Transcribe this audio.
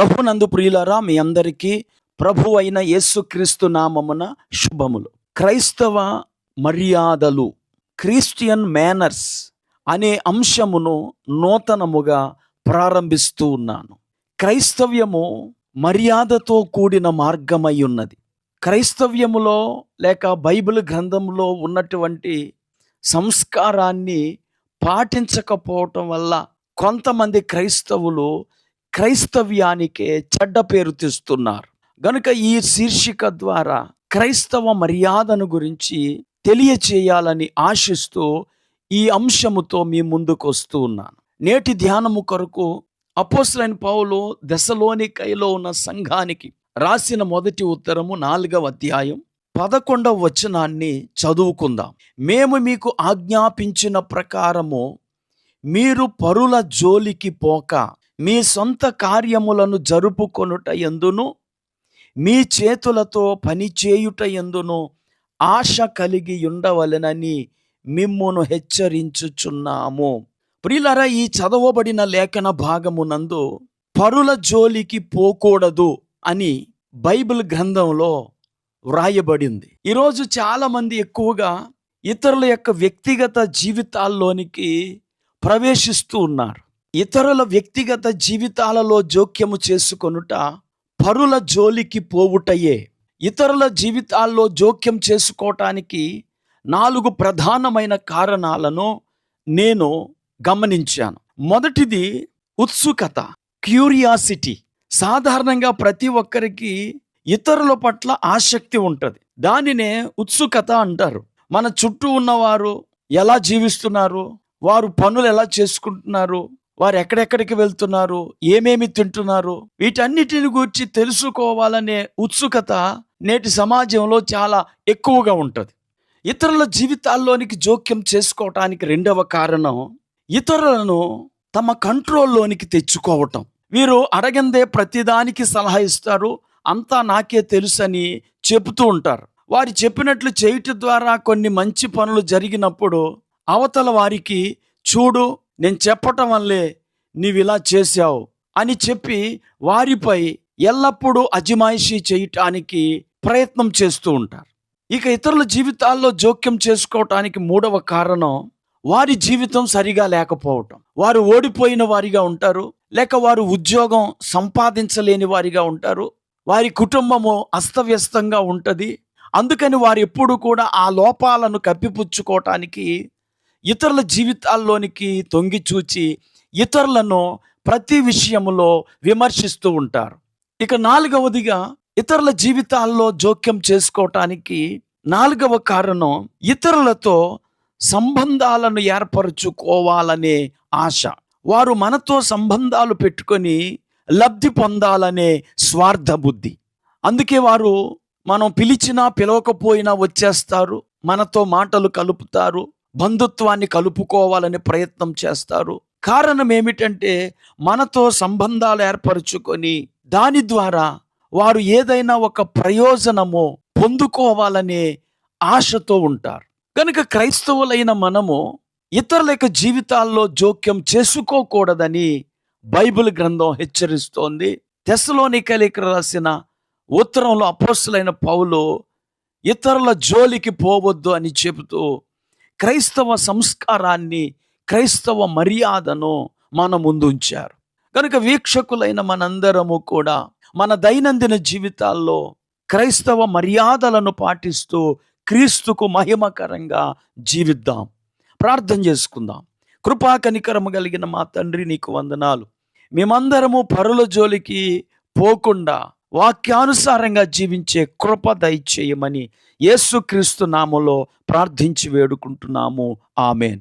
ప్రభునందు ప్రియులరా మీ అందరికీ ప్రభు అయిన యేసుక్రీస్తు నామమున శుభములు. క్రైస్తవ మర్యాదలు క్రిస్టియన్ మేనర్స్ అనే అంశమును నూతనముగా ప్రారంభిస్తూ ఉన్నాను. క్రైస్తవ్యము మర్యాదతో కూడిన మార్గమై ఉన్నది. క్రైస్తవ్యములో లేక బైబిల్ గ్రంథంలో ఉన్నటువంటి సంస్కారాన్ని పాటించకపోవటం వల్ల కొంతమంది క్రైస్తవులు క్రైస్తవ్యానికే చెడ్డ పేరు తెస్తున్నారు. గనుక ఈ శీర్షిక ద్వారా క్రైస్తవ మర్యాదను గురించి తెలియచేయాలని ఆశిస్తూ ఈ అంశముతో మీ ముందుకు వస్తూ ఉన్నాను. నేటి ధ్యానము కొరకు అపోస్లైన్ పౌలు దశలోని కైలో ఉన్న సంఘానికి రాసిన మొదటి ఉత్తరము నాలుగవ అధ్యాయం పదకొండవ వచనాన్ని చదువుకుందాం. మేము మీకు ఆజ్ఞాపించిన ప్రకారము మీరు పరుల జోలికి పోక మీ సొంత కార్యములను జరుపుకొనుట ఎందును? మీ చేతులతో పని చేయుట ఎందును? ఆశ కలిగి ఉండవలెనని మిమ్మును హెచ్చరించుచున్నాము. ప్రిలర ఈ చదవబడిన లేఖన భాగమునందు పరుల జోలికి పోకూడదు అని బైబిల్ గ్రంథంలో వ్రాయబడింది. ఈరోజు చాలామంది ఎక్కువగా ఇతరుల యొక్క వ్యక్తిగత జీవితాల్లోనికి ప్రవేశిస్తూ ఉన్నారు. ఇతరుల వ్యక్తిగత జీవితాలలో జోక్యము చేసుకొనుట పరుల జోలికి పోవుటయే. ఇతరుల జీవితాల్లో జోక్యం చేసుకోవటానికి నాలుగు ప్రధానమైన కారణాలను నేను గమనించాను. మొదటిది ఉత్సుకత క్యూరియాసిటీ. సాధారణంగా ప్రతి ఒక్కరికి ఇతరుల పట్ల ఆసక్తి ఉంటుంది. దానినే ఉత్సుకత అంటారు. మన చుట్టూ ఉన్నవారు ఎలా జీవిస్తున్నారు? వారు పనులు ఎలా చేసుకుంటున్నారు? వారు ఎక్కడెక్కడికి వెళ్తున్నారు? ఏమేమి తింటున్నారు? వీటన్నిటిని గురించి తెలుసుకోవాలనే ఉత్సుకత నేటి సమాజంలో చాలా ఎక్కువగా ఉంటుంది. ఇతరుల జీవితాల్లోనికి జోక్యం చేసుకోవటానికి రెండవ కారణం ఇతరులను తమ కంట్రోల్లోనికి తెచ్చుకోవటం. వీరు అడగందే ప్రతిదానికి సలహా ఇస్తారు. అంతా నాకే తెలుసని చెబుతూ ఉంటారు. వారు చెప్పినట్లు చేయటం ద్వారా కొన్ని మంచి పనులు జరిగినప్పుడు అవతల వారికి చూడు నేను చెప్పటం వల్లే నీవు ఇలా చేశావు అని చెప్పి వారిపై ఎల్లప్పుడూ అజమాయిషీ చేయటానికి ప్రయత్నం చేస్తూ ఉంటారు. ఇక ఇతరుల జీవితాల్లో జోక్యం చేసుకోవటానికి మూడవ కారణం వారి జీవితం సరిగా లేకపోవటం. వారు ఓడిపోయిన వారిగా ఉంటారు లేక వారు ఉద్యోగం సంపాదించలేని వారిగా ఉంటారు వారి కుటుంబము అస్తవ్యస్తంగా ఉంటుంది. అందుకని వారు ఎప్పుడు కూడా ఆ లోపాలను కప్పిపుచ్చుకోవటానికి ఇతరుల జీవితాల్లోనికి తొంగి చూచి ఇతరులను ప్రతి విషయములో విమర్శిస్తూ ఉంటారు. ఇక నాలుగవదిగా ఇతరుల జీవితాల్లో జోక్యం చేసుకోవటానికి నాలుగవ కారణం ఇతరులతో సంబంధాలను ఏర్పరచుకోవాలనే ఆశ. వారు మనతో సంబంధాలు పెట్టుకొని లబ్ధి పొందాలనే స్వార్థ బుద్ధి. అందుకే వారు మనం పిలిచినా పిలవకపోయినా వచ్చేస్తారు మనతో మాటలు కలుపుతారు బంధుత్వాన్ని కలుపుకోవాలని ప్రయత్నం చేస్తారు. కారణం ఏమిటంటే మనతో సంబంధాలు ఏర్పరచుకొని దాని ద్వారా వారు ఏదైనా ఒక ప్రయోజనము పొందుకోవాలనే ఆశతో ఉంటారు. కనుక క్రైస్తవులైన మనము ఇతరుల యొక్క జీవితాల్లో జోక్యం చేసుకోకూడదని బైబిల్ గ్రంథం హెచ్చరిస్తోంది. తెసలోనికలికి రాసిన ఉత్తరంలో అపోస్తులైన పౌలు ఇతరుల జోలికి పోవద్దు అని చెబుతూ క్రైస్తవ సంస్కారాన్ని క్రైస్తవ మర్యాదను మన ముందుంచారు. కనుక వీక్షకులైన మనందరము కూడా మన దైనందిన జీవితాల్లో క్రైస్తవ మర్యాదలను పాటిస్తూ క్రీస్తుకు మహిమకరంగా జీవిద్దాం. ప్రార్థన చేసుకుందాం. కృపా కనికరము కలిగిన మా తండ్రి నీకు వందనాలు. మేమందరము పరుల జోలికి పోకుండా వాక్యానుసారంగా జీవించే కృప దయచేయమని యేసుక్రీస్తు నామలో ప్రార్థించి వేడుకుంటున్నాము. ఆమెన్.